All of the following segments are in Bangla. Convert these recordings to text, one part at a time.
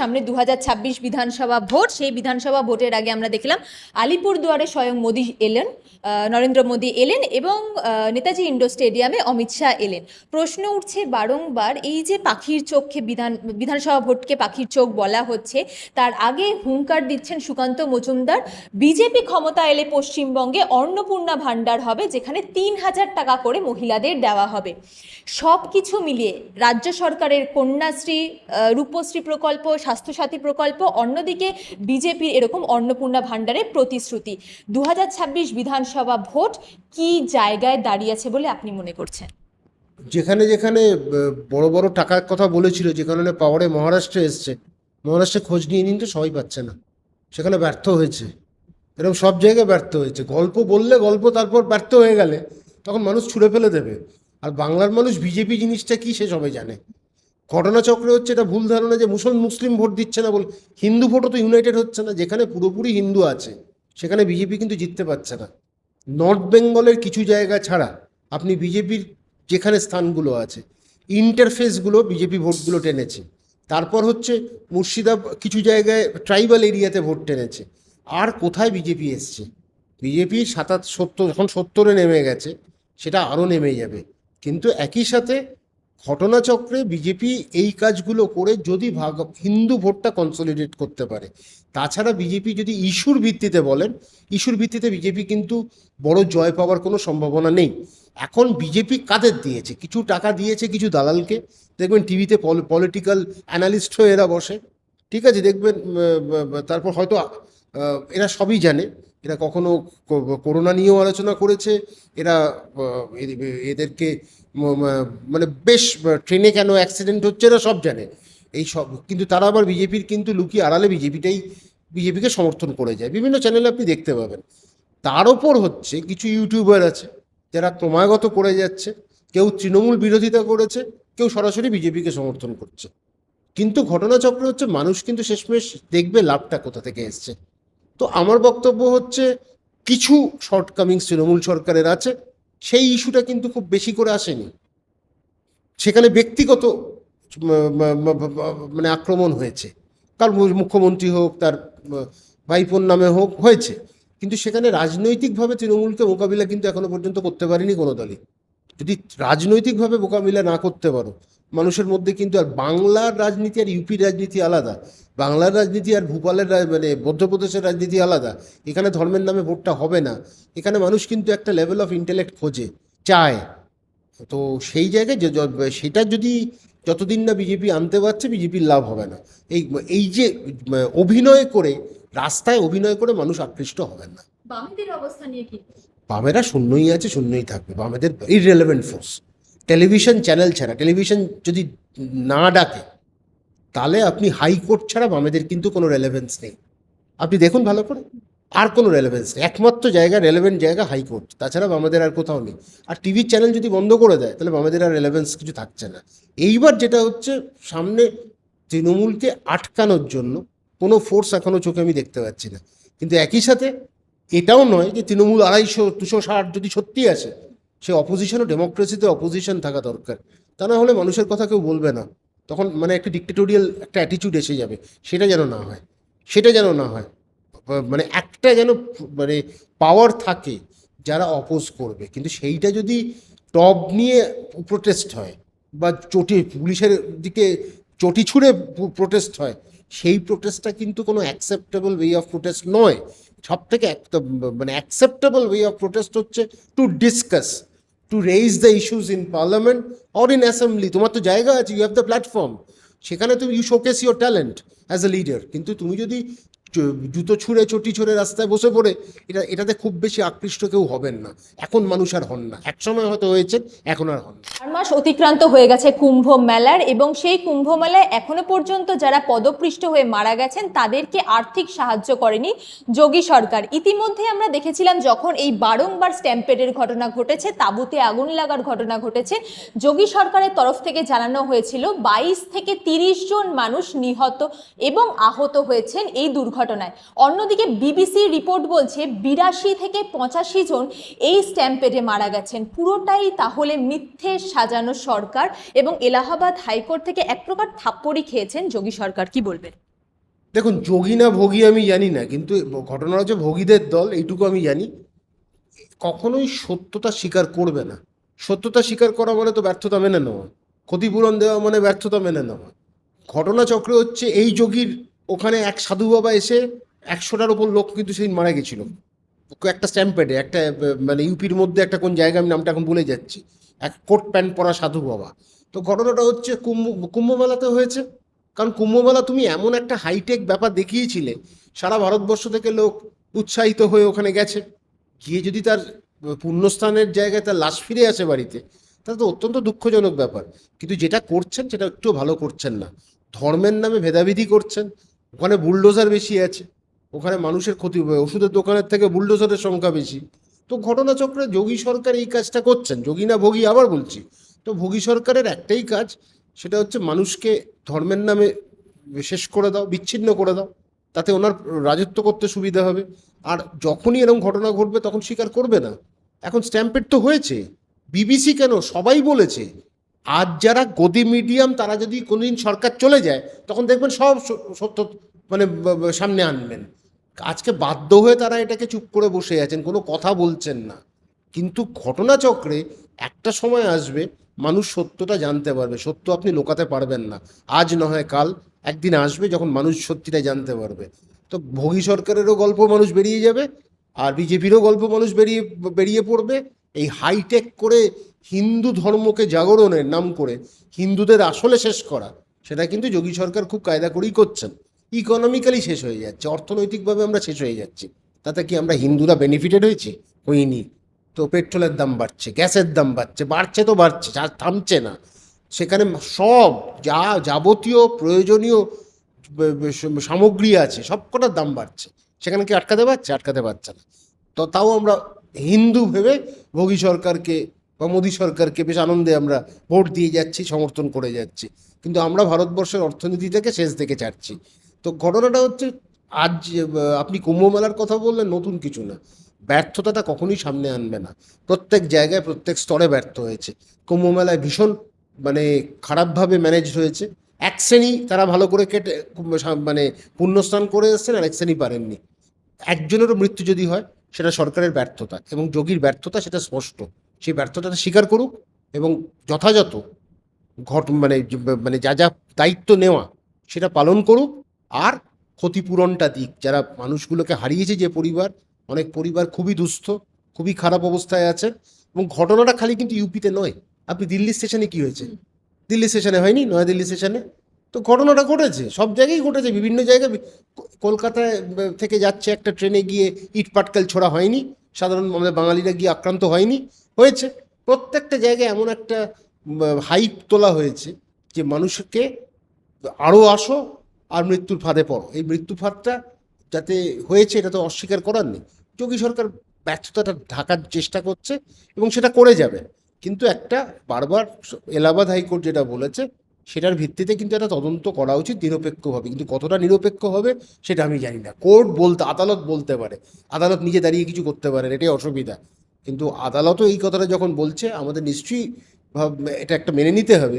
সামনে দু হাজার ছাব্বিশ বিধানসভা ভোট, সেই বিধানসভা ভোটের আগে আমরা দেখলাম আলিপুরদুয়ারে স্বয়ং মোদী এলেন নরেন্দ্র মোদী এলেন এবং নেতাজি ইন্ডোর স্টেডিয়ামে অমিত শাহ এলেন। প্রশ্ন উঠছে বারংবার, এই যে পাখির চোখকে বিধান, বিধানসভা ভোটকে পাখির চোখ বলা হচ্ছে, তার আগে হুঙ্কার দিচ্ছেন সুকান্ত মজুমদার। বিজেপি ক্ষমতা এলে পশ্চিমবঙ্গে অন্নপূর্ণা ভাণ্ডার হবে, যেখানে তিন হাজার টাকা করে মহিলাদের দেওয়া হবে। সব কিছু মিলিয়ে রাজ্য সরকারের কন্যাশ্রী রূপশ্রী প্রকল্প স্বাস্থ্যসাথী প্রকল্প, অন্যদিকে বিজেপির এরকম অন্নপূর্ণা ভাণ্ডারের প্রতিশ্রুতি। দু হাজার ছাব্বিশ বিধানসভা ভোট কি জায়গায় দাঁড়িয়েছে বলে আপনি মনে করছেন? যেখানে যেখানে বড় বড় টাকার কথা বলেছিল, যে কারণে পাওয়ারে মহারাষ্ট্রে এসছে। মহারাষ্ট্রে খোঁজ নিয়ে নিন তো সবাই পাচ্ছে না। সেখানে ব্যর্থ হয়েছে। এরকম সব জায়গায় ব্যর্থ হয়েছে। গল্প বললে গল্প, তারপর ব্যর্থ হয়ে গেলে তখন মানুষ ছুঁড়ে ফেলে দেবে। আর বাংলার মানুষ বিজেপি জিনিসটা কি সে সবাই জানে। ঘটনাচক্রে হচ্ছে এটা ভুল ধারণা যে মুসল মুসলিম ভোট দিচ্ছে না বলে। হিন্দু ভোটও তো ইউনাইটেড হচ্ছে না, যেখানে পুরোপুরি হিন্দু আছে, সেখানে বিজেপি কিন্তু জিততে পারছে না। নর্থ বেঙ্গলের কিছু জায়গা ছাড়া আপনি বিজেপির যেখানে স্থানগুলো আছে, ইন্টারফেসগুলো বিজেপি ভোটগুলো টেনেছে। তারপর হচ্ছে মুর্শিদা কিছু জায়গায় ট্রাইবাল এরিয়াতে ভোট টেনেছে। আর কোথায় বিজেপি এসছে? বিজেপি সাতাত সত্তর, এখন সত্তরে নেমে গেছে, সেটা আরও নেমে যাবে। কিন্তু একই সাথে ঘটনাচক্রে বিজেপি এই কাজগুলো করে যদি ভাগ হিন্দু ভোটটা কনসলিডেট করতে পারে। তাছাড়া বিজেপি যদি ইস্যুর ভিত্তিতে বলেন, ইস্যুর ভিত্তিতে বিজেপি কিন্তু বড় জয় পাওয়ার কোনো সম্ভাবনা নেই। এখন বিজেপি কাদের দিয়েছে? কিছু টাকা দিয়েছে কিছু দালালকে। দেখবেন টিভিতে পলিটিক্যাল অ্যানালিস্ট হয়ে এরা বসে। ঠিক আছে, দেখবেন তারপর হয়তো এরা সবই জানে। এরা কখনো করোনা নিয়েও আলোচনা করেছে, এরা এদেরকে মানে বেশ, ট্রেনে কেন অ্যাক্সিডেন্ট হচ্ছে এরা সব জানে। এই সব, কিন্তু তারা আবার বিজেপির কিন্তু লুকিয়ে আড়ালে বিজেপিটাই, বিজেপিকে সমর্থন করে যায়। বিভিন্ন চ্যানেলে আপনি দেখতে পাবেন। তার ওপর হচ্ছে কিছু ইউটিউবার আছে, যারা ক্রমাগত করে যাচ্ছে। কেউ তৃণমূল বিরোধিতা করেছে, কেউ সরাসরি বিজেপিকে সমর্থন করছে। কিন্তু ঘটনাচক্র হচ্ছে মানুষ কিন্তু শেষমেশ দেখবে লাভটা কোথা থেকে এসছে। তো আমার বক্তব্য হচ্ছে, কিছু শর্টকামিংস তৃণমূল সরকারের আছে, সেই ইস্যুটা কিন্তু খুব বেশি করে আসেনি। সেখানে ব্যক্তিগত মানে আক্রমণ হয়েছে। কার মুখ্যমন্ত্রী হোক, তার ভাইপোর নামে হোক, হয়েছে। কিন্তু সেখানে রাজনৈতিকভাবে তৃণমূলকে মোকাবিলা কিন্তু এখনও পর্যন্ত করতে পারেনি কোনো দলই। যদি রাজনৈতিকভাবে মোকাবিলা না করতে পারো মানুষের মধ্যে কিন্তু আর বাংলার রাজনীতি আর ইউপির রাজনীতি আলাদা। বাংলার রাজনীতি আর ভূপালের মানে মধ্যপ্রদেশের রাজনীতি আলাদা। এখানে ধর্মের নামে ভোটটা হবে না। এখানে মানুষ কিন্তু একটা লেভেল অফ ইন্টেলেক্ট খোঁজে চায়। তো সেই জায়গায় সেটা যদি যতদিন না বিজেপি আনতে পারছে বিজেপির লাভ হবে না। এই এই যে অভিনয় করে রাস্তায় অভিনয় করে মানুষ আকৃষ্ট হবেন না। বামেদের অবস্থা নিয়ে কি? বামেরা শূন্যই আছে শূন্যই থাকবে। বামেদের ইররেলেভেন্ট ফোর্স টেলিভিশন চ্যানেল ছাড়া, টেলিভিশন যদি না ডাকে, তাহলে আপনি হাইকোর্ট ছাড়া বামেদের কিন্তু কোনো রেলেভেন্স নেই। আপনি দেখুন ভালো করে, আর কোনো রেলেভেন্স নেই। একমাত্র জায়গা রেলেভেন্ট জায়গা হাইকোর্ট তাছাড়া বামেদের আর কোথাও নেই। আর টিভির চ্যানেল যদি বন্ধ করে দেয়, তাহলে বামেদের আর রেলেভেন্স কিছু থাকছে না। এইবার যেটা হচ্ছে, সামনে তৃণমূলকে আটকানোর জন্য কোনো ফোর্স এখনও চোখে আমি দেখতে পাচ্ছি না। কিন্তু একই সাথে এটাও নয় যে তৃণমূল আড়াইশো, দুশো ষাট যদি সত্যি আসে সে অপোজিশনও ডেমোক্রেসিতে অপোজিশন থাকা দরকার। তা না হলে মানুষের কথা কেউ বলবে না। তখন মানে একটা ডিক্টেটোরিয়াল একটা অ্যাটিটিউড এসে যাবে। সেটা যেন না হয়। সেটা যেন না হয়। মানে একটা যেন মানে পাওয়ার থাকে যারা অপোজ করবে। কিন্তু সেইটা যদি টপ নিয়ে প্রোটেস্ট হয় বা চটি পুলিশের দিকে চটি ছুঁড়ে প্রোটেস্ট হয়, সেই প্রোটেস্টটা কিন্তু কোনো অ্যাকসেপ্টেবল ওয়ে অফ প্রোটেস্ট নয়। সব থেকে মানে অ্যাকসেপ্টেবল ওয়ে অফ প্রোটেস্ট হচ্ছে to discuss to raise the issues in parliament or in assembly তোমার তো জায়গা আছে ইউ হ্যাভ দ্য প্ল্যাটফর্ম সেখানে তুমি you showcase your talent as a leader কিন্তু তুমি যদি জুতো ছুঁড়ে, চটি ছুঁড়ে রাস্তায় বসে পড়ে, এটা, এটাতে খুব বেশি আকৃষ্ট কেউ হবেন না। এখন মানুষ আর হন না। একসময় হয়তো হয়েছেন এখন আর হন চার মাস অতিক্রান্ত হয়ে গেছে কুম্ভ মেলার এবং সেই কুম্ভ মেলায় এখনও পর্যন্ত যারা পদপৃষ্ট হয়ে মারা গেছেন, তাদেরকে আর্থিক সাহায্য করেনি যোগী সরকার। ইতিমধ্যে আমরা দেখেছিলাম যখন এই বারংবার স্ট্যাম্পেডের ঘটনা ঘটেছে, তাঁবুতে আগুন লাগার ঘটনা ঘটেছে, যোগী সরকারের তরফ থেকে জানানো হয়েছিল বাইশ থেকে তিরিশ জন মানুষ নিহত এবং আহত হয়েছেন এই দুর্ঘটনায়। অন্যদিকে বিবিসির রিপোর্ট বলছে, বিরাশি থেকে পঁচাশি জন এই স্ট্যাম্পেডে মারা গেছেন। পুরোটাই তাহলে মিথ্যে সাজানো সরকার এবং এলাহাবাদ হাইকোর্ট থেকে এক প্রকার থাপ্পড়ি খেয়েছেন যোগী সরকার। কি বলবেন? দেখুন, যোগী না ভোগী আমি জানি না, কিন্তু ঘটনা হচ্ছে ভোগীদের দল, এইটুকু আমি জানি। কখনোই সত্যতা স্বীকার করবে না। সত্যতা স্বীকার করা মানে তো ব্যর্থতা মেনে নেওয়া। ক্ষতিপূরণ দেওয়া মানে ব্যর্থতা মেনে নেওয়া। ঘটনাচক্র হচ্ছে এই যোগীর ওখানে এক সাধু বাবা এসে একশোটার ওপর লোক কিন্তু সেদিন মারা গেছিল। একটা স্ট্যাম্পেডে, একটা মানে ইউপির মধ্যে একটা কোন জায়গা, আমি নামটা এখন ভুলে যাচ্ছি। এক কোট প্যান্ট পরা সাধু বাবা। তো ঘটনাটা হচ্ছে কুম্ভ, কুম্ভমেলাতে হয়েছে। কারণ কুম্ভমেলা তুমি এমন একটা হাইটেক ব্যাপার দেখিয়েছিলে, সারা ভারতবর্ষ থেকে লোক উৎসাহিত হয়ে ওখানে গেছে। গিয়ে যদি তার পুণ্যস্থানের জায়গায় তার লাশ ফিরে আসে বাড়িতে, তাহলে তো অত্যন্ত দুঃখজনক ব্যাপার। কিন্তু যেটা করছেন, সেটা একটু ভালো করছেন না। ধর্মের নামে ভেদাভেদি করছেন ওখানে বুলডোজার বেশি আছে, ওখানে মানুষের ক্ষতি ওষুধের দোকানের থেকে বুলডোজারের সংখ্যা বেশি। তো ঘটনাচক্রে যোগী সরকার এই কাজটা করছেন। যোগী না ভোগী আবার বলছি। তো ভোগী সরকারের একটাই কাজ, সেটা হচ্ছে মানুষকে ধর্মের নামে শেষ করে দাও, বিচ্ছিন্ন করে দাও। তাতে ওনার রাজত্ব করতে সুবিধা হবে। আর যখনই এরকম ঘটনা ঘটবে, তখন স্বীকার করবে না। এখন স্ট্যাম্পেড তো হয়েছে। বিবিসি কেন? সবাই বলেছে। আজ যারা গদি মিডিয়াম তারা যদি কোনোদিন সরকার চলে যায়, তখন দেখবেন সব সত্য মানে সামনে আনবেন। আজকে বাধ্য হয়ে তারা এটাকে চুপ করে বসে আছেন, কোনো কথা বলছেন না। কিন্তু ঘটনাচক্রে একটা সময় আসবে, মানুষ সত্যটা জানতে পারবে, সত্য আপনি লোকাতে পারবেন না। আজ নয় কাল, একদিন আসবে যখন মানুষ সত্যিটা জানতে পারবে। তো ভোগী সরকারেরও গল্প মানুষ বেরিয়ে যাবে, আর বিজেপিরও গল্প মানুষ বেরিয়ে বেরিয়ে পড়বে। এই হাইটেক করে হিন্দু ধর্মকে জাগরণের নাম করে হিন্দুদের আসলে শেষ করা, সেটা কিন্তু যোগী সরকার খুব কায়দা করেই করছেন। ইকোনমিক্যালি শেষ হয়ে যাচ্ছে, অর্থনৈতিকভাবে আমরা শেষ হয়ে যাচ্ছি। তাতে কি আমরা হিন্দুরা বেনিফিটেড হয়েছি? হইনি। তো পেট্রোলের দাম বাড়ছে, গ্যাসের দাম বাড়ছে বাড়ছে তো বাড়ছে, যা থামছে না। সেখানে সব যা যাবতীয় প্রয়োজনীয় সামগ্রী আছে, সব কটার দাম বাড়ছে। সেখানে কি আটকাতে পারছে? আটকাতে পারছে না। তো তাও আমরা হিন্দু ভেবে ভোগী সরকারকে বা মোদী সরকারকে বেশ আনন্দে আমরা ভোট দিয়ে যাচ্ছি, সমর্থন করে যাচ্ছি। কিন্তু আমরা ভারতবর্ষের অর্থনীতি থেকে শেষ থেকে ছাড়ছি। তো ঘটনাটা হচ্ছে, আজ আপনি কুম্ভ মেলার কথা বললেন, নতুন কিছু না। ব্যর্থতাটা কখনোই সামনে আনবে না। প্রত্যেক জায়গায়, প্রত্যেক স্তরে ব্যর্থ হয়েছে। কুম্ভ মেলায় ভীষণ মানে খারাপভাবে ম্যানেজ হয়েছে। এক শ্রেণি তারা ভালো করে কেটে মানে পুণ্যস্নান করে এসছেন, আর এক শ্রেণি পারেননি। একজনেরও মৃত্যু যদি হয়, সেটা সরকারের ব্যর্থতা এবং যোগীর ব্যর্থতা সেটা স্পষ্ট। সেই ব্যর্থতাটা স্বীকার করুক এবং যথাযথ ঘট মানে মানে যা যা দায়িত্ব নেওয়া সেটা পালন করুক। আর ক্ষতিপূরণটা দিক। যারা মানুষগুলোকে হারিয়েছে যে পরিবার অনেক পরিবার খুবই দুস্থ খুবই খারাপ অবস্থায় আছে এবং ঘটনাটা খালি কিন্তু ইউপিতে নয়। আপনি দিল্লি স্টেশনে কি হয়েছে? দিল্লি স্টেশনে হয়নি? নয়াদিল্লি স্টেশনে? তো ঘটনাটা ঘটেছে। সব জায়গায় ঘটেছে। বিভিন্ন জায়গায় কলকাতায় থেকে যাচ্ছে একটা ট্রেনে গিয়ে ইট পাটকেল ছোড়া হয়নি। সাধারণ আমাদের বাঙালিরা গিয়ে আক্রান্ত হয়নি, হয়েছে। প্রত্যেকটা জায়গায় এমন একটা হাইপ তোলা হয়েছে যে মানুষকে আরও আসো আর মৃত্যুর ফাঁদে পড়ো। এই মৃত্যু ফাঁদটা যাতে হয়েছে এটা তো অস্বীকার করার নেই। যোগী সরকার ব্যর্থতাটা ঢাকার চেষ্টা করছে এবং সেটা করে যাবে। কিন্তু একটা বারবার এলাহাবাদ হাইকোর্ট যেটা বলেছে সেটার ভিত্তিতে কিন্তু একটা তদন্ত করা উচিত নিরপেক্ষভাবে। কিন্তু কতটা নিরপেক্ষ হবে সেটা আমি জানি না। কোর্ট বলতে, আদালত বলতে পারে। আদালত নিজে দাঁড়িয়ে কিছু করতে পারে, এটাই অসুবিধা। কিন্তু আদালতও এই কথাটা যখন বলছে, আমাদের নিশ্চয়ই এটা একটা মেনে নিতে হবে।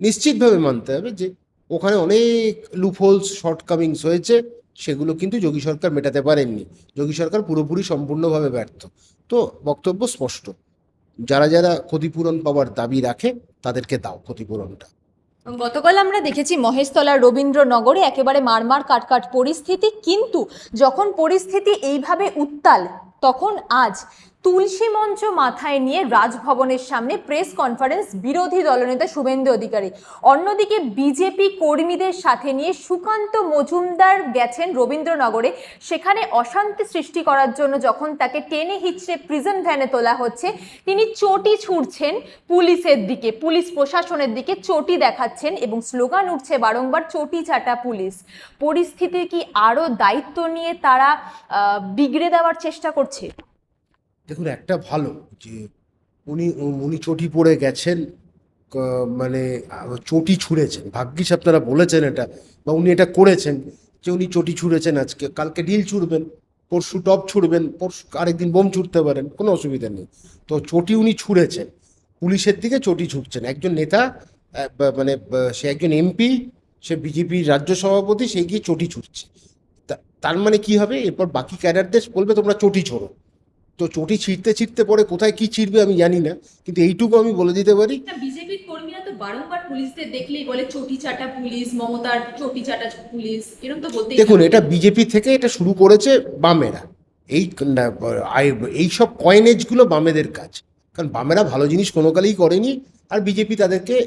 নিশ্চিতভাবে মানতে হবে যে ওখানে অনেক লুপহোলস শর্টকামিংস হয়েছে, সেগুলো কিন্তু যোগী সরকার মেটাতে পারেননি। যোগী সরকার পুরোপুরি সম্পূর্ণভাবে ব্যর্থ। তো বক্তব্য স্পষ্ট। যারা যারা ক্ষতিপূরণ পাওয়ার দাবি রাখে, তাদেরকে দাও ক্ষতিপূরণটা। গতকাল আমরা দেখেছি মহেশতলার রবীন্দ্রনগরে একেবারে মারমার কাটকাট পরিস্থিতি কিন্তু যখন পরিস্থিতি এইভাবে উত্তাল তখন আজ তুলসী মঞ্চ মাথায় নিয়ে রাজভবনের সামনে প্রেস কনফারেন্স বিরোধী দলনেতা শুভেন্দু অধিকারী। অন্যদিকে বিজেপি কর্মীদের সাথে নিয়ে সুকান্ত মজুমদার গেছেন রবীন্দ্রনগরে। সেখানে অশান্তি সৃষ্টি করার জন্য যখন তাকে টেনে হিচড়ে প্রিজন ভ্যানে তোলা হচ্ছে, তিনি চটি ছুঁড়ছেন পুলিশের দিকে, পুলিশ প্রশাসনের দিকে চটি দেখাচ্ছেন এবং স্লোগান উঠছে বারংবার, চটি চাটা পুলিশ। পরিস্থিতি কি আরও দায়িত্ব নিয়ে তারা বিগড়ে দেওয়ার চেষ্টা করছে? দেখুন, একটা ভালো যে উনি উনি চটি পড়ে গেছেন মানে চটি ছুঁড়েছেন। ভাগ্যিস আপনারা বলেছেন এটা, বা উনি এটা করেছেন যে উনি চটি ছুঁড়েছেন আজকে। কালকে ডিল ছুঁড়বেন, পরশু টপ ছুঁড়বেন, পরশু, আরেকদিন বোম ছুটতে পারেন, কোনো অসুবিধা নেই। তো চটি উনি ছুঁড়েছেন, পুলিশের দিকে চটি ছুটছেন একজন নেতা মানে সে একজন এমপি, সে বিজেপির রাজ্য সভাপতি, সে গিয়ে চটি ছুটছে তার মানে কি হবে? এরপর বাকি ক্যাডারদের বলবে তোমরা চটি ছোড়ো। তো চটি ছিঁড়তে ছিঁড়তে পরে কোথায় কি ছিঁড়বে আমি জানি না কিন্তু এইটুকু আমি বলে দিতে পারি। বিজেপির কর্মীরা তো বারংবার পুলিশদের দেখলেই বলে চটি চাটা পুলিশ মমতার চটি চাটা পুলিশ এরকম তো বলতেই দেখুন এটা বিজেপি থেকে এটা শুরু করেছে বামেরা। এই আই- এইসব কয়েনেজগুলো বামেদের কাজ। কারণ বামেরা ভালো জিনিস কোনো কালেই করেনি আর বিজেপি তাদেরকে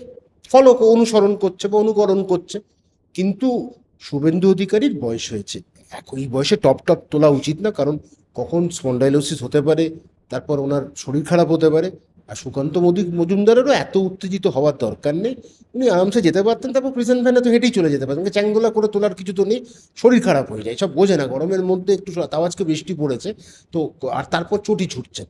ফলো অনুসরণ করছে বা অনুকরণ করছে। কিন্তু শুভেন্দু অধিকারীর বয়স হয়েছে এই বয়সে টপ টপ তোলা উচিত না, কারণ কখন স্পন্ডাইলোসিস হতে পারে, তারপর ওনার শরীর খারাপ হতে পারে, আর সুকান্ত মোদী মজুমদারেরও এত উত্তেজিত হওয়ার দরকার নেই, উনি আরামসে যেতে পারতেন, তারপর প্রিজন ভ্যানে তো হেঁটেই চলে যেতে পারতেন চ্যাঙ্গোলা করে তোলার কিছু তো নেই, শরীর খারাপ হয়ে যায়, সব বোঝে না, গরমের মধ্যে একটু তাও আজকে বৃষ্টি পড়েছে, তো আর তারপর চটি ছুটছেন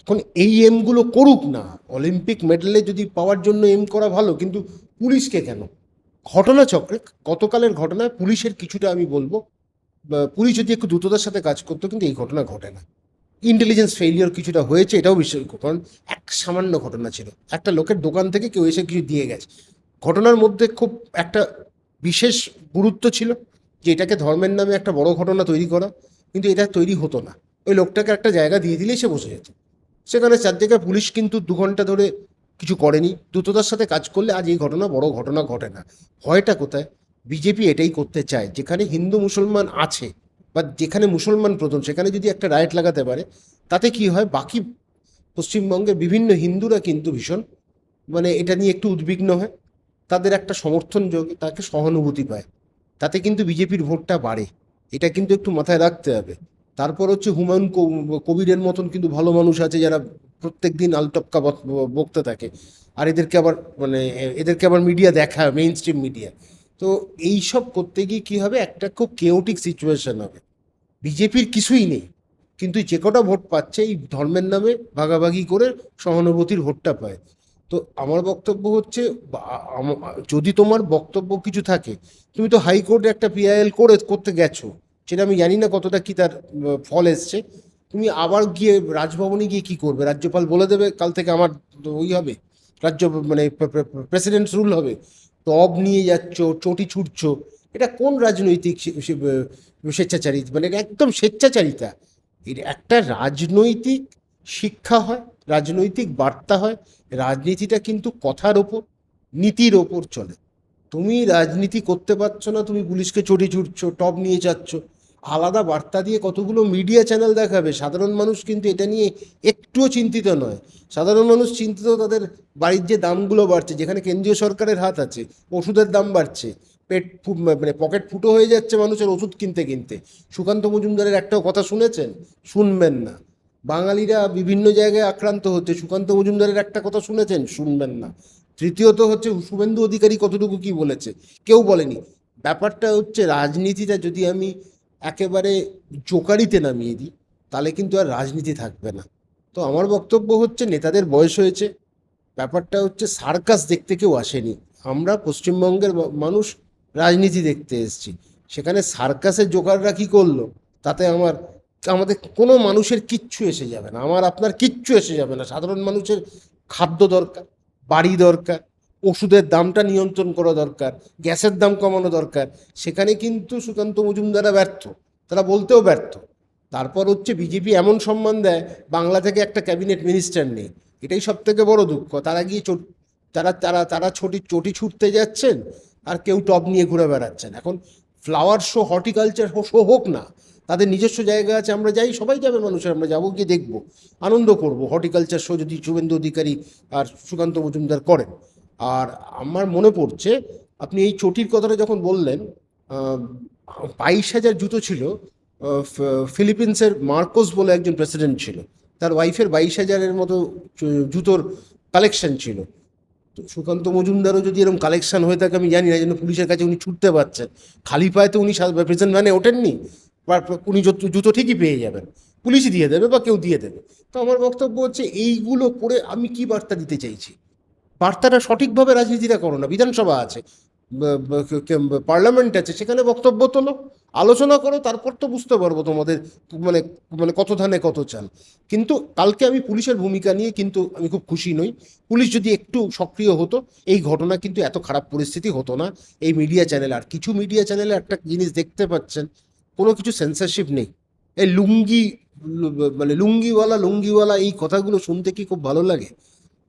এখন এই এমগুলো করুক না অলিম্পিক মেডেলে যদি পাওয়ার জন্য এম করা ভালো, কিন্তু পুলিশকে কেন? ঘটনাচক্রে, গতকালের ঘটনায় পুলিশের কিছুটা আমি বলব পুলিশ যদি একটু দ্রুততার সাথে কাজ করতো, কিন্তু এই ঘটনা ঘটে না। ইন্টেলিজেন্স ফেলিওর কিছুটা হয়েছে, এটাও বিশ্বাস কারণ এক সামান্য ঘটনা ছিল। একটা লোকের দোকান থেকে কেউ এসে কিছু দিয়ে গেছে। ঘটনার মধ্যে খুব একটা বিশেষ গুরুত্ব ছিল যে এটাকে ধর্মের নামে একটা বড় ঘটনা তৈরি করা, কিন্তু এটা তৈরি হতো না। ওই লোকটাকে একটা জায়গা দিয়ে দিলেই সে বসে যেত। সেখানে চার জায়গায় পুলিশ কিন্তু দু ঘণ্টা ধরে কিছু করেনি। দ্রুততার সাথে কাজ করলে আজ এই ঘটনা বড় ঘটনা ঘটে না। ভয়টা কোথায়? বিজেপি এটাই করতে চায়। যেখানে হিন্দু মুসলমান আছে, বা যেখানে মুসলমান প্রথম, সেখানে যদি একটা রাইট লাগাতে পারে, তাতে কি হয়? বাকি পশ্চিমবঙ্গের বিভিন্ন হিন্দুরা কিন্তু ভীষণ মানে এটা নিয়ে একটু উদ্বিগ্ন হয়। তাদের একটা সমর্থন যোগে তাকে সহানুভূতি পায়। তাতে কিন্তু বিজেপির ভোটটা বাড়ে। এটা কিন্তু একটু মাথায় রাখতে হবে। তারপর হচ্ছে হুমায়ুন কব- কবিরের মতন কিন্তু ভালো মানুষ আছে যারা প্রত্যেক দিন আলটপকা বক- বকতে থাকে। আর এদেরকে আবার মানে এদেরকে আবার মিডিয়া দেখায় মেইন স্ট্রিম মিডিয়া তো এই সব করতে গিয়ে কী হবে? একটা খুব কেওটিক সিচুয়েশন হবে। বিজেপির কিছুই নেই, কিন্তু যে কটা ভোট পাচ্ছে, এই ধর্মের নামে ভাগাভাগি করে সহানুভূতির ভোটটা পায়। তো আমার বক্তব্য হচ্ছে যদি তোমার বক্তব্য কিছু থাকে, তুমি তো হাইকোর্টে একটা পিআইএল করে করতে গেছো, সেটা আমি জানি না কতটা কি তার ফল এসছে। তুমি আবার গিয়ে রাজভবনে গিয়ে কি করবে? রাজ্যপাল বলে দেবে, কাল থেকে আমার ওই হবে, রাজ্য মানে প্রেসিডেন্টস রুল হবে। টব নিয়ে যাচ্ছ, চটি ছুটছ, এটা কোন রাজনৈতিক সে- সে- স্বেচ্ছাচারী মানে একদম স্বেচ্ছাচারিতা। এর একটা রাজনৈতিক শিক্ষা হয়, রাজনৈতিক বার্তা হয়, রাজনীতিটা কিন্তু কথার ওপর, নীতির ওপর চলে। তুমি রাজনীতি করতে পারছ না, তুমি পুলিশকে চটি ছুটছো, টব নিয়ে যাচ্ছ। আলাদা বার্তা দিয়ে কতগুলো মিডিয়া চ্যানেল দেখাবে? সাধারণ মানুষ কিন্তু এটা নিয়ে একটুও চিন্তিত নয়। সাধারণ মানুষ চিন্তিত তাদের বাড়ির যে দামগুলো বাড়ছে, যেখানে কেন্দ্রীয় সরকারের হাত আছে, ওষুধের দাম বাড়ছে, পেট মানে পকেট ফুটো হয়ে যাচ্ছে মানুষের ওষুধ কিনতে কিনতে। সুকান্ত মজুমদারের একটাও কথা শুনেছেন? শুনবেন না। বাঙালিরা বিভিন্ন জায়গায় আক্রান্ত হচ্ছে। সুকান্ত মজুমদারের একটা কথা শুনেছেন? শুনবেন না। তৃতীয়ত হচ্ছে শুভেন্দু অধিকারী কতটুকু কি বলেছে? কেউ বলেনি। ব্যাপারটা হচ্ছে রাজনীতিটা যদি আমি একেবারে জোকারিতে নামিয়ে দিই, তাহলে কিন্তু আর রাজনীতি থাকবে না। তো আমার বক্তব্য হচ্ছে, নেতাদের বয়স হয়েছে, ব্যাপারটা হচ্ছে সার্কাস দেখতে কেউ আসেনি। আমরা পশ্চিমবঙ্গের মানুষ রাজনীতি দেখতে এসেছি। সেখানে সার্কাসের জোকাররা কি করল? তাতে আমার, আমাদের কোনো মানুষের কিচ্ছু এসে যাবে না। আমার, আপনার কিচ্ছু এসে যাবে না। সাধারণ মানুষের খাদ্য দরকার, বাড়ি দরকার ওষুধের দামটা নিয়ন্ত্রণ করা দরকার, গ্যাসের দাম কমানো দরকার। সেখানে কিন্তু সুকান্ত মজুমদারা ব্যর্থ, তারা বলতেও ব্যর্থ। তারপর হচ্ছে বিজেপি এমন সম্মান দেয়, বাংলা থেকে একটা ক্যাবিনেট মিনিস্টার নেই। এটাই সব থেকে বড় দুঃখ। তারা গিয়ে তারা তারা তারা ছোটি, চটি ছুটতে যাচ্ছেন, আর কেউ টপ নিয়ে ঘুরে বেড়াচ্ছেন। এখন ফ্লাওয়ার শো হর্টিকালচার শো হোক না, তাদের নিজস্ব জায়গা আছে, আমরা যাই, সবাই যাবে মানুষের, আমরা যাব গিয়ে দেখব। আনন্দ করব হর্টিকালচার শো যদি শুভেন্দু অধিকারী আর সুকান্ত মজুমদার করেন। আর আমার মনে পড়ছে, আপনি এই চটির কথাটা যখন বললেন বাইশ হাজার জুতো ছিল ফিলিপিন্সের মার্কোস বলে একজন প্রেসিডেন্ট ছিল। তার ওয়াইফের বাইশ হাজারের মতো জুতোর কালেকশন ছিল। তো সুকান্ত মজুমদারও যদি এরকম কালেকশন হয়ে থাকে, আমি জানি না যেন পুলিশের কাছে উনি ছুটতে পারছেন। খালি পায়ে তো উনি প্রেজেন্ট ভ্যানে ওঠেননি, বা উনি জুতো- জুতো ঠিকই পেয়ে যাবেন। পুলিশই দিয়ে দেবে বা কেউ দিয়ে দেবে। তো আমার বক্তব্য হচ্ছে, এইগুলো করে আমি কি বার্তা দিতে চাইছি? বার্তাটা সঠিকভাবে রাজনীতিটা করো না, বিধানসভা আছে পার্লামেন্ট আছে, সেখানে বক্তব্য তোলো, আলোচনা করো, তারপর তো বুঝতে পারব তোমাদের মানে মানে কত ধানে কত চাল। কিন্তু কালকে আমি পুলিশের ভূমিকা নিয়ে কিন্তু আমি খুব খুশি নই। পুলিশ যদি একটু সক্রিয় হতো, এই ঘটনা কিন্তু এত খারাপ পরিস্থিতি হতো না। এই মিডিয়া চ্যানেল, আর কিছু মিডিয়া চ্যানেলে একটা জিনিস দেখতে পাচ্ছেন, কোনো কিছু সেন্সারশিপ নেই। এই লুঙ্গি মানে লুঙ্গিওয়ালা লুঙ্গিওয়ালা এই কথাগুলো শুনতে কি খুব ভালো লাগে?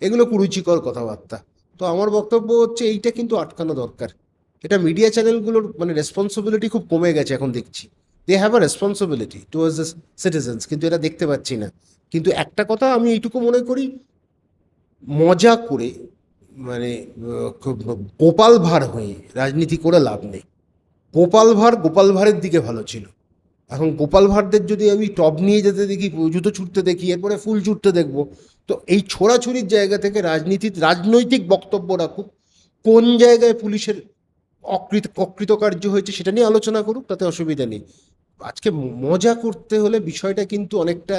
এগুলো কুরুচিকর কথাবার্তা। তো আমার বক্তব্য হচ্ছে এইটা কিন্তু আটকানো দরকার। এটা মিডিয়া চ্যানেলগুলোর মানে রেসপন্সিবিলিটি খুব কমে গেছে এখন দেখছি। They have a responsibility towards the citizens কিন্তু এটা দেখতে পাচ্ছি না। কিন্তু একটা কথা আমি এইটুকু মনে করি, মজা করে মানে গোপাল ভাঁড় হয়ে রাজনীতি করে লাভ নেই। গোপাল ভাঁড় গোপাল ভাঁড়ের দিকে ভালো ছিল। এখন গোপাল ভাঁড়দের যদি আমি টপ নিয়ে যেতে দেখি, জুতো ছুটতে দেখি, এরপরে ফুল ছুটতে দেখব তো এই ছোড়াছুরির জায়গা থেকে রাজনীতি, রাজনৈতিক বক্তব্য রাখুক কোন জায়গায় পুলিশের অকৃত, অকৃতকার্য হয়েছে সেটা নিয়ে আলোচনা করুক, তাতে অসুবিধা নেই। আজকে মজা করতে হলে বিষয়টা কিন্তু অনেকটা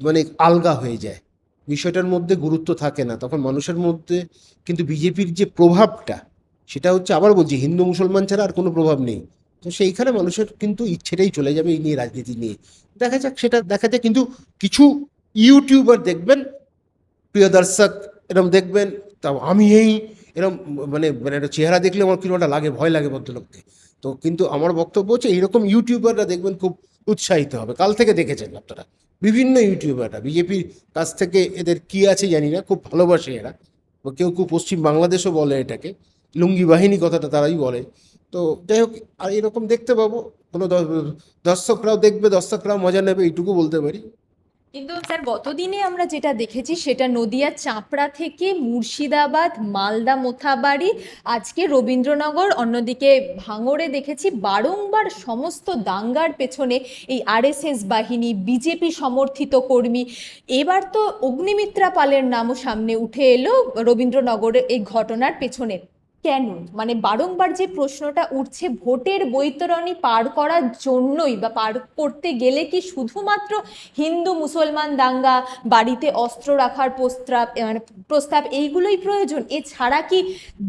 মানে আলগা হয়ে যায়। বিষয়টার মধ্যে গুরুত্ব থাকে না। তখন মানুষের মধ্যে কিন্তু বিজেপির যে প্রভাবটা, সেটা হচ্ছে আবার বলছি, হিন্দু মুসলমান ছাড়া আর কোনো প্রভাব নেই। তো সেইখানে মানুষের কিন্তু ইচ্ছেটাই চলে যাবে এই নিয়ে রাজনীতি নিয়ে। দেখা যাক সেটা, দেখা যাক। কিন্তু কিছু ইউটিউবার দেখবেন, প্রিয় দর্শক এরকম দেখবেন তা আমি এই এরকম মানে মানে একটা চেহারা দেখলে আমার কীরকম একটা লাগে, ভয় লাগে ভদ্রলোককে। তো কিন্তু আমার বক্তব্য হচ্ছে, এইরকম ইউটিউবাররা দেখবেন খুব উৎসাহিত হবে। কাল থেকে দেখেছেন আপনারা। বিভিন্ন ইউটিউবাররা বিজেপির কাছ থেকে এদের কি আছে জানি না, খুব ভালোবাসে এরা। কেউ কেউ পশ্চিম বাংলাদেশও বলে এটাকে। লুঙ্গি বাহিনী কথাটা তারাই বলে। তো যাই হোক, আর এরকম দেখতে পাবো। কোনো দর্শকরাও দেখবে, দর্শকরাও মজা নেবে, এইটুকু বলতে পারি। কিন্তু স্যার, গতদিনে আমরা যেটা দেখেছি সেটা নদিয়া চাপড়া থেকে মুর্শিদাবাদ, মালদা, মোথাবাড়ি, আজকে রবীন্দ্রনগর, অন্যদিকে ভাঙড়ে দেখেছি বারংবার সমস্ত দাঙ্গার পেছনে এই আরএসএস বাহিনী, বিজেপি সমর্থিত কর্মী। এবার তো অগ্নিমিত্রা পালের নামও সামনে উঠে এলো রবীন্দ্রনগরের এই ঘটনার পেছনে। কেন মানে বারংবার যে প্রশ্নটা উঠছে, ভোটের বৈতরণী পার করার জন্যই বা পার করতে গেলে কি শুধুমাত্র হিন্দু, মুসলমান, দাঙ্গা, বাড়িতে অস্ত্র রাখার প্রস্তাব মানে প্রস্তাব এইগুলোই প্রয়োজন? এছাড়া কি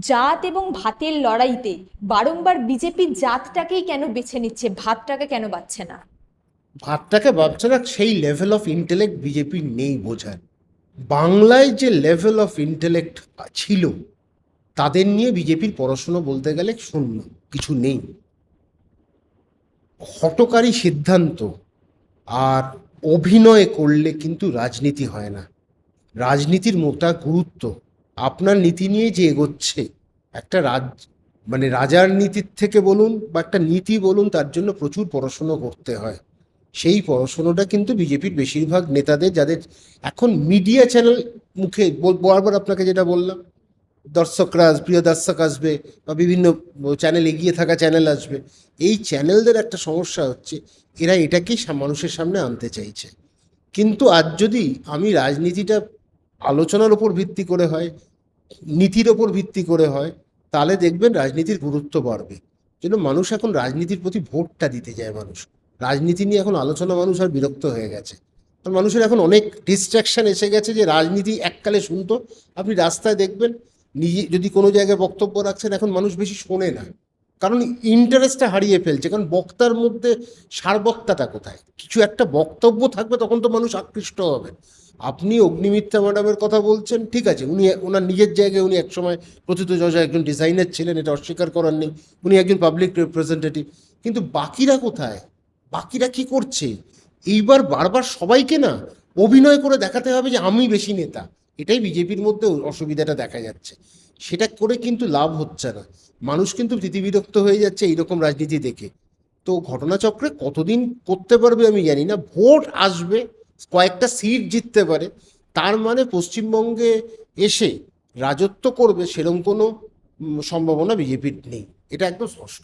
জাত এবং ভাতের লড়াইতে বারংবার বিজেপি জাতটাকেই কেন বেছে নিচ্ছে, ভাতটাকে কেন বাচ্ছে না? ভাতটাকে ভাবছে না, সেই লেভেল অফ ইন্টেলেক্ট বিজেপি নেই বোঝায় বাংলায় যে লেভেল অফ ইন্টেলেক্ট ছিল তাদের নিয়ে বিজেপির পড়াশুনো বলতে গেলে শূন্য কিছু নেই। হটকারী সিদ্ধান্ত আর অভিনয় করলে কিন্তু রাজনীতি হয় না। রাজনীতির মোটা গুরুত্ব। আপনার নীতি নিয়ে যে এগোচ্ছে, একটা রাজ মানে রাজার নীতির থেকে বলুন বা একটা নীতি বলুন, তার জন্য প্রচুর পড়াশুনো করতে হয়। সেই পড়াশুনোটা কিন্তু বিজেপির বেশিরভাগ নেতাদের, যাদের এখন মিডিয়া চ্যানেল মুখে বারবার আপনাকে যেটা বললাম দর্শকরা প্রিয় দর্শক আসবে বা বিভিন্ন চ্যানেল এগিয়ে থাকা চ্যানেল আসবে, এই চ্যানেলদের একটা সমস্যা হচ্ছে, এরা এটাকেই মানুষের সামনে আনতে চাইছে। কিন্তু আজ যদি আমি রাজনীতিটা আলোচনার ওপর ভিত্তি করে হয়, নীতির ওপর ভিত্তি করে হয়, তাহলে দেখবেন রাজনীতির গুরুত্ব বাড়বে। যেন মানুষ এখন রাজনীতির প্রতি ভোটটা দিতে যায় মানুষ। রাজনীতি নিয়ে এখন আলোচনা মানুষ আর বিরক্ত হয়ে গেছে। মানুষের এখন অনেক ডিস্ট্রাকশন এসে গেছে যে, রাজনীতি এককালে শুনতো, আপনি রাস্তায় দেখবেন নিজে, যদি কোনো জায়গায় বক্তব্য রাখছেন, এখন মানুষ বেশি শোনে না। কারণ ইন্টারেস্টটা হারিয়ে ফেলছে। কারণ বক্তার মধ্যে সারবক্তাটা কোথায়? কিছু একটা বক্তব্য থাকবে, তখন তো মানুষ আকৃষ্ট হবে। আপনি অগ্নিমিত্রা ম্যাডামের কথা বলছেন, ঠিক আছে, উনি ওনার নিজের জায়গায় উনি একসময় প্রথিত যশা একজন ডিজাইনার ছিলেন, এটা অস্বীকার করার নেই। উনি একজন পাবলিক রিপ্রেজেন্টেটিভ কিন্তু বাকিরা কোথায়? বাকিরা কি করছে? এইবার বারবার সবাইকে না অভিনয় করে দেখাতে হবে যে আমি বেশি নেতা। এটাই বিজেপির মধ্যে অসুবিধাটা দেখা যাচ্ছে। সেটা করে কিন্তু লাভ হচ্ছে না। মানুষ কিন্তু প্রীতিবিরক্ত হয়ে যাচ্ছে এইরকম রাজনীতি দেখে। তো ঘটনাচক্রে কতদিন করতে পারবে আমি জানি না। ভোট আসবে, কয়েকটা সিট জিততে পারে। তার মানে পশ্চিমবঙ্গে এসে রাজত্ব করবে সেরকম কোনো সম্ভাবনা বিজেপির নেই। এটা একদম স্পষ্ট।